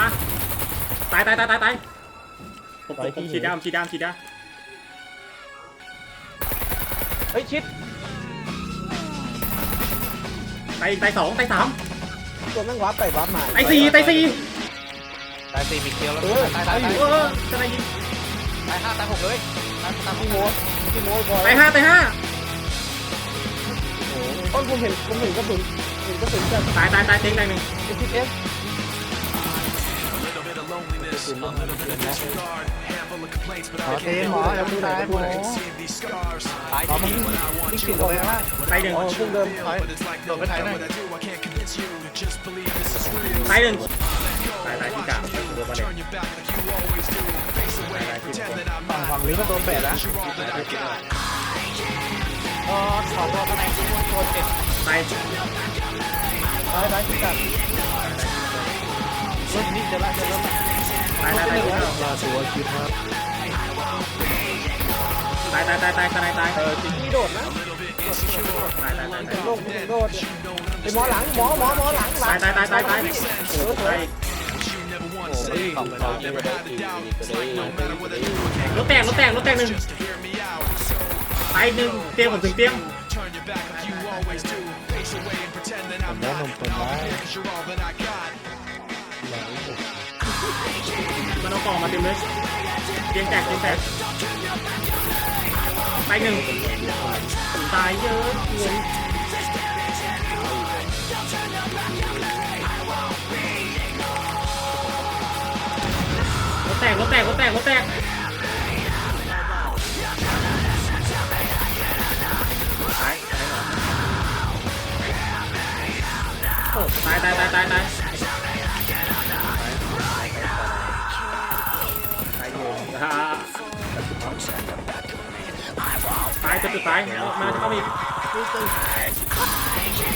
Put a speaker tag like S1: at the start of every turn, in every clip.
S1: มาตายตายตายตายตายผมผมผมฉีดดามฉีดดามฉีดดาม
S2: เฮ้ยชิด
S1: ตายตายสองตายสาม
S3: ตัวแม่งวับไปวับมา
S1: ตายสี่ตายสี่
S2: ตายสี่มีเคียวแล้ว
S3: เออ
S2: ตายตายตาย
S1: เออจะได้ยิง
S2: ตายห้าตายหกเลยตายตายห
S3: พี่
S2: ก
S3: โมดพี่โมดพอ
S1: ตายห้าตายห้า
S3: ต้นผมเห็นผมเห็นกระสุนเห็นกระสุนจาก
S1: ตายตายตายเต็งตายหนึ่ง
S3: เอสเอส
S2: ขอเทหมอแล้วมึงตายหมอตายที่นี่นี่ขิดลงไปข้างล่าง
S1: ตายหนึ่ง
S3: อ๋อเพิ่งเดิม
S2: ถอยโดดไปถ่ายหน่อย
S1: ตายหนึ่งตายตายที่กลางโดนมาเลยตายตายที่ผม
S2: ฝั่งฝั่งนี้ก็โดนแปดนะอ๋อขอตัวข้างในทุกคนโดนเจ็บ
S1: ตาย
S3: ตายตายที่กัด
S2: รถนี่เจอละเจอละ
S1: ตายตายตายที่เก้า
S3: ตัวคิดครับ
S1: ตายตายตายตายตายตาย
S3: เออจริงที่โดดนะ
S1: ตายตายตายตาย
S3: โดดโดดไอหมอหลังหมอหมอหมอหลังหลั
S1: ตายตายตายตายตาย
S3: เออ
S1: ตาย
S2: โอ้ยขอบคุณครับ
S1: รถแตกรถแตกรถแตกหนึ่งตายหนึ่งเตียงผมถึงเตียง
S3: ผมได้นมคนไว้
S1: กล่องมาเต็มเลยเตียงแตกเตียงแตกตายหนึ่งตายเยอะเกินรถแตกรถแตกรถแตกรถแตกตายตายเหรอโอ้ตายตายตาย ตายจะจุดตายมันจะเข้ามาอีก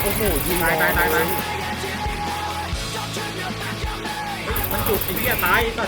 S3: โอ้โหยิง
S1: ตายตายตายตายมันจุดไอ้เหี้ยตายก็